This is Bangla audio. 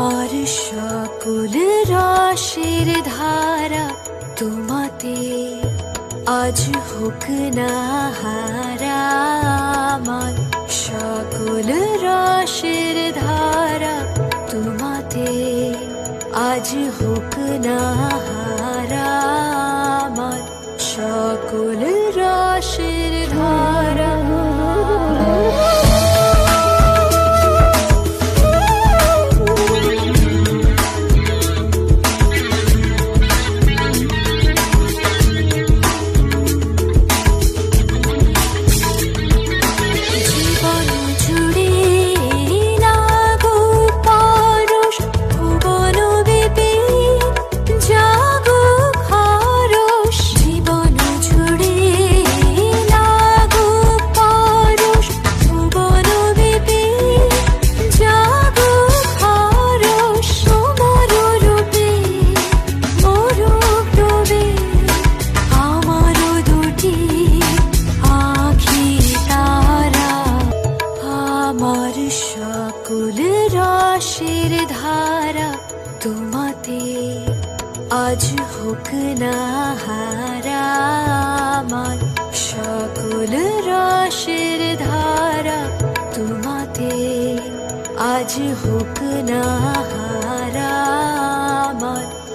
আমার সকল রসের ধারা তোমাতে আজ হোক না হারা আমার। সকল রসের ধারা তোমাতে আজ হোক না হারা আমার সকল রসের ধারা তোমাতে আজ হোক না হারা আমার সকল রসের ধারা তোমাতে আজ হোক না